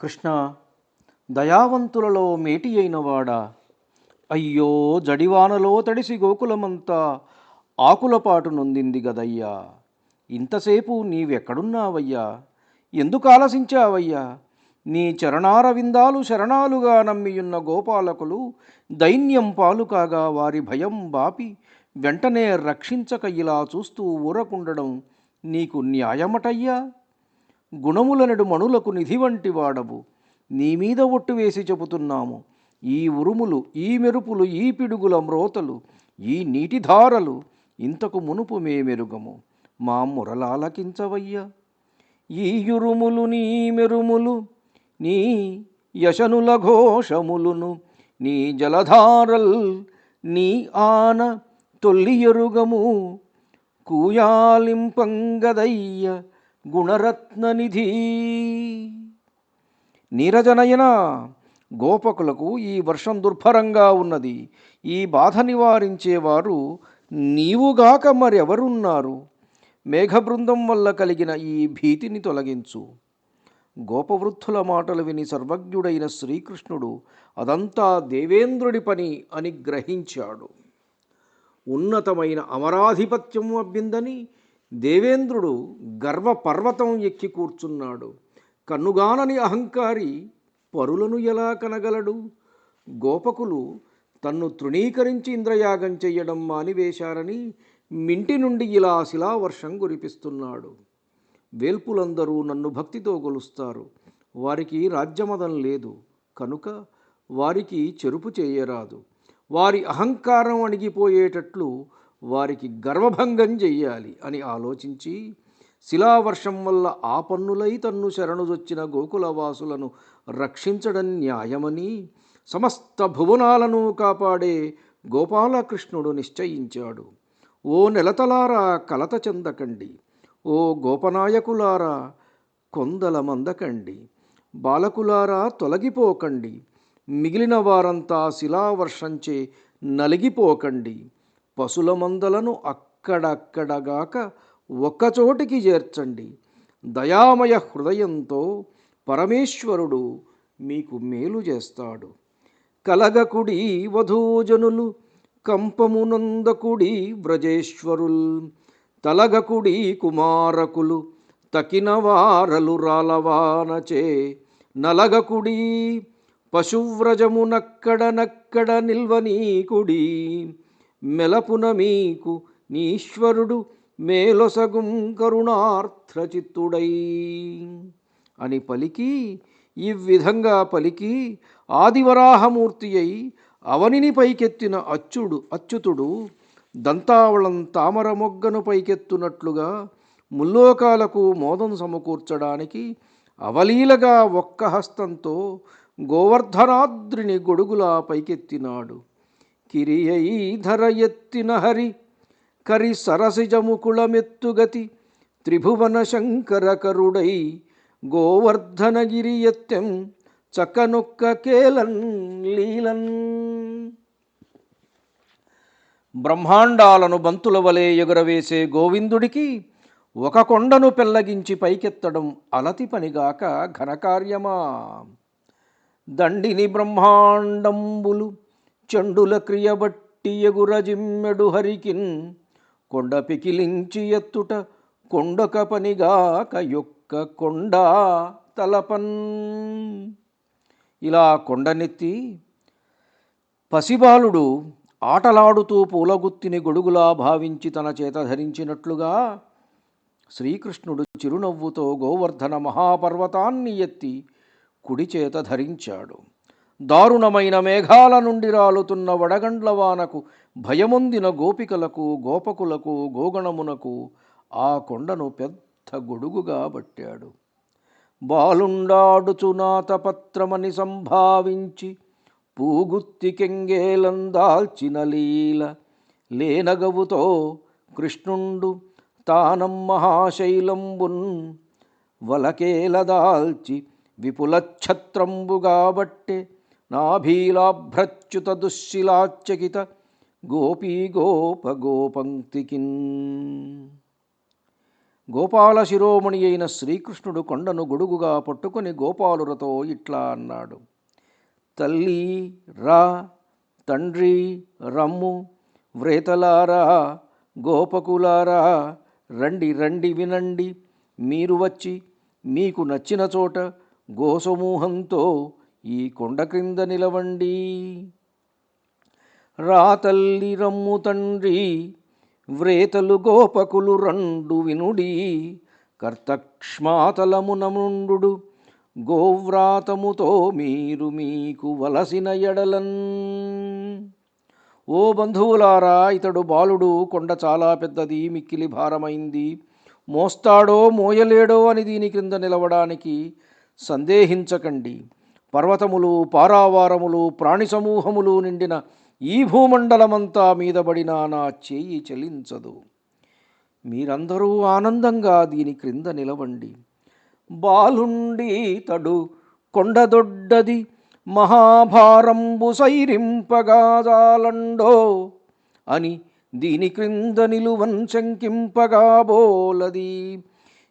కృష్ణ దయావంతులలో మేటి అయినవాడా అయ్యో జడివానలో తడిసి గోకులమంతా ఆకులపాటు నొందింది గదయ్యా. ఇంతసేపు నీవెక్కడున్నావయ్యా? ఎందుకు ఆలసించావయ్యా? నీ చరణార విందాలు శరణాలుగా నమ్మియున్న గోపాలకులు దైన్యం పాలు కాగా వారి భయం బాపి వెంటనే రక్షించక ఇలా చూస్తూ ఊరకుండడం నీకు న్యాయమటయ్యా? గుణములనడు మణులకు నిధి వంటి వాడవు. నీ మీద ఒట్టు వేసి చెబుతున్నాము. ఈ ఉరుములు ఈ మెరుపులు ఈ పిడుగుల మ్రోతలు ఈ నీటిధారలు ఇంతకు మునుపు మేమెరుగము మా మురలాలకించవయ్యా. ఈ యురుములు నీ మెరుములు నీ యశనుల ఘోషములును నీ జలధారల్ నీ ఆన తొల్లి ఎరుగము. కూయాలింపంగదయ్య. గుణరత్ననిధి. నీరజనయన గోపకులకు ఈ వర్షం దుర్భరంగా ఉన్నది. ఈ బాధ నివారించేవారు నీవుగాక మరెవరున్నారు? మేఘబృందం వల్ల కలిగిన ఈ భీతిని తొలగించు. గోపవృద్ధుల మాటలు విని సర్వజ్ఞుడైన శ్రీకృష్ణుడు అదంతా దేవేంద్రుడి పని అని గ్రహించాడు. ఉన్నతమైన అమరాధిపత్యం అబ్బిందని దేవేంద్రుడు గర్వపర్వతం ఎక్కి కూర్చున్నాడు. కన్నుగానని అహంకారి పరులను ఎలా కనగలడు? గోపకులు తన్ను తృణీకరించి ఇంద్రయాగం చెయ్యడం మానివేశారని మింటి నుండి ఇలా శిలావర్షం కురిపిస్తున్నాడు. వేల్పులందరూ నన్ను భక్తితో కొలుస్తారు వారికి రాజ్యమదం లేదు. కనుక వారికి చెరుపు చేయరాదు. వారి అహంకారం అణిగిపోయేటట్లు వారికి గర్వభంగం చెయ్యాలి అని ఆలోచించి శిలావర్షం వల్ల ఆ పన్నులై తన్ను శరణుదొచ్చిన గోకులవాసులను రక్షించడం న్యాయమని సమస్త భువనాలను కాపాడే గోపాలకృష్ణుడు నిశ్చయించాడు. ఓ నెలతలారా కలత చెందకండి. ఓ గోపనాయకులారా కొందల మందకండి. బాలకులారా తొలగిపోకండి. మిగిలిన వారంతా శిలావర్షంచే నలిగిపోకండి. పశుల మందలను అక్కడక్కడగాక ఒక్కచోటికి చేర్చండి. దయామయ హృదయంతో పరమేశ్వరుడు మీకు మేలు చేస్తాడు. కలగకుడి వధూజనులు కంపమునందకుడి వ్రజేశ్వరుల్ తలగకుడి కుమారకులు తకిన వారలు రాలవానచే నలగకుడి పశువ్రజమునక్కడ నక్కడ నిల్వనీకుడి మెలపున మీకు నీశ్వరుడు మేలొసగుం కరుణార్థచిత్తుడై అని పలికి ఈ విధంగా పలికి ఆదివరాహమూర్తి అయి అవనిని పైకెత్తిన అచ్చుడు అచ్యుతుడు దంతావళం తామర మొగ్గను పైకెత్తునట్లుగా ముల్లోకాలకు మోదం సమకూర్చడానికి అవలీలగా ఒక్క హస్తంతో గోవర్ధనాద్రిని గొడుగులా పైకెత్తినాడు. కిరియై ఎత్తిన హరి కరి సరసిజముకుళమెత్తుగతి త్రిభువన శంకరకరుడై గోవర్ధనగిరి ఎత్తెం చక్కనొక్క కేలన్ లీలన్. బ్రహ్మాండాలను బంతుల వలె ఎగురవేసే గోవిందుడికి ఒక కొండను పెల్లగించి పైకెత్తడం అలతి పనిగాక ఘనకార్యమా. దండిని బ్రహ్మాండంబులు చండుల క్రియబట్టి ఎగురజిమ్మెడు హరికిన్. కొండ పికిలించి ఎత్తుట కొండక పనిగాక యొక్క కొండ తలపన్. ఇలా కొండనెత్తి పసిబాలుడు ఆటలాడుతూ పూలగుత్తిని గొడుగులా భావించి తన చేత ధరించినట్లుగా శ్రీకృష్ణుడు చిరునవ్వుతో గోవర్ధన మహాపర్వతాన్ని ఎత్తి కుడి చేత ధరించాడు. దారుణమైన మేఘాల నుండి రాలుతున్న వడగండ్ల వానకు భయమొందిన గోపికలకు గోపకులకు గోగణమునకు ఆ కొండను పెద్ద గొడుగుగా పట్టాడు బాలుండాడుచునాతపత్రమని సంభావించి పూగుత్తికెంగేలందాల్చిన లీల లేనగవుతో కృష్ణుండు తానం మహాశైలంబున్ వలకేలదాల్చి విపులఛత్రంబుగాబట్టె నాభీలాభ్రచ్యుత దుశ్శిలాచకిత గోపీ గోప గోపంక్తికిన్ గోపాల శిరోమణి అయిన శ్రీకృష్ణుడు కొండను గొడుగుగా పట్టుకొని గోపాలురతో ఇట్లా అన్నాడు. తల్లి రా తండ్రి రమ్ము వ్రేతలారా గోపకులారా రండి రండి వినండి. మీరు వచ్చి మీకు నచ్చిన చోట గోసమూహంతో ఈ కొండ క్రింద నిలవండి. రా తల్లి రమ్ము తండ్రి వ్రేతలు గోపకులు రండు వినుడి. కర్తక్ష్మాతలమునముండు గోవ్రాతముతో మీరు మీకు వలసిన ఎడలన్. ఓ బంధువులారా ఇతడు బాలుడు కొండ చాలా పెద్దది మిక్కిలి భారమైంది. మోస్తాడో మోయలేడో అని దీని క్రింద నిలవడానికి సందేహించకండి. పర్వతములు పారావారములు ప్రాణి సమూహములు నిండిన ఈ భూమండలమంతా మీదబడినా నా చేయి చలించదు మీరందరూ ఆనందంగా దీని క్రింద నిలవండి. బాలుండి తడు కొండదొడ్డది మహాభారంబు సైరింపగాదాలండో అని దీని క్రింద నిలువన్ శంకింపగా బోలది.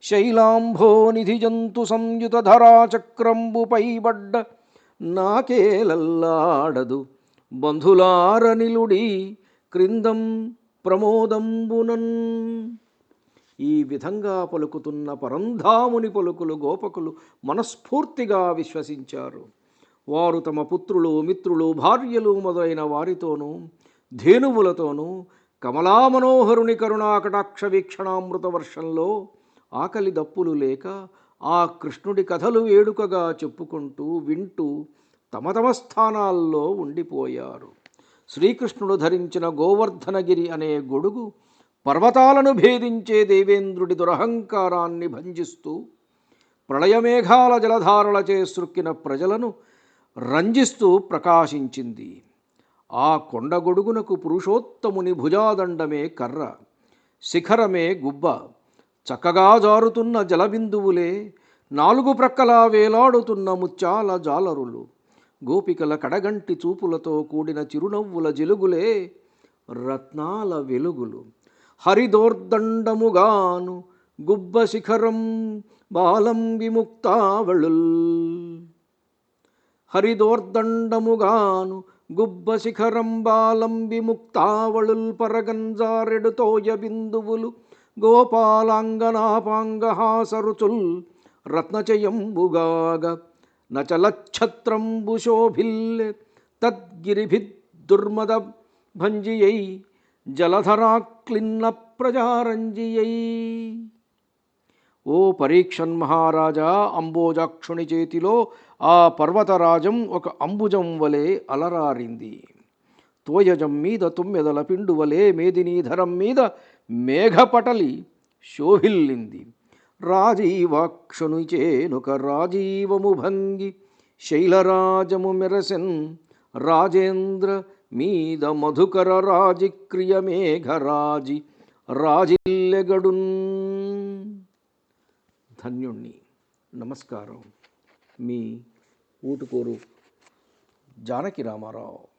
శైలాంభోనిధి జంతు సంయుత ధరాచక్రంబు బడ్డ నాకేలల్లాడదు. బంధులారనిలుడి క్రిందం ప్రమోదంబునన్. ఈ విధంగా పలుకుతున్న పరంధాముని పలుకులు గోపకులు మనస్ఫూర్తిగా విశ్వసించారు. వారు తమ పుత్రులు మిత్రులు భార్యలు మొదలైన వారితోనూ ధేనువులతోనూ కమలామనోహరుని కరుణాకటాక్ష వీక్షణామృత వర్షంలో ఆకలి దప్పులు లేక ఆ కృష్ణుడి కథలు వేడుకగా చెప్పుకుంటూ వింటూ తమ తమ స్థానాల్లో ఉండిపోయారు. శ్రీకృష్ణుడు ధరించిన గోవర్ధనగిరి అనే గొడుగు పర్వతాలను భేదించే దేవేంద్రుడి దురహంకారాన్ని భంజిస్తూ ప్రళయమేఘాల జలధారలచే సృక్కిన ప్రజలను రంజిస్తూ ప్రకాశించింది. ఆ కొండగొడుగునకు పురుషోత్తముని భుజాదండమే కర్ర శిఖరమే గుబ్బ. చక్కగా జారుతున్న జలబిందువులే నాలుగు ప్రక్కల వేలాడుతున్న ముత్యాల జాలరులు. గోపికల కడగంటి చూపులతో కూడిన చిరునవ్వుల జిలుగులే రత్నాల వెలుగులు. హరిదోర్దండముగాను గుబ్బ శిఖరం బాలం విముక్తావళుల్. హరిదోర్దండముగాను గుబ్బ శిఖరం బాలం విముక్తావళుల్ పరగంజారెడుతోయ బిందువులు. గోపాలాంగనాపాంగహాసరుచుల్ రత్నచయంబుగాగ నచలఛత్రంబు శోభిల్లె తద్గిరిభిద్దుర్మద భంజియై జలధరాక్లిన్న ప్రజారంజియై ఓ పరీక్షన్ మహారాజా అంబోజాక్షుని చేతిలో ఆ పర్వతరాజం ఒక అంబుజం వలె అలరారింది. తోయజం మీద తుమ్మెదల పిండు వలె మేదినీధరం మీద మేఘపటలి శోభిల్లింది. రాజీవాక్షుని చేనుక రాజీవము భంగి శైలరాజము మెరసెన్ రాజేంద్ర మీద మధుకర రాజిక్రియ మేఘరాజి రాజిల్లెగడున్. ధన్యుణ్ణి. నమస్కారం. మీ ఊటుకోరు జానకి రామారావు.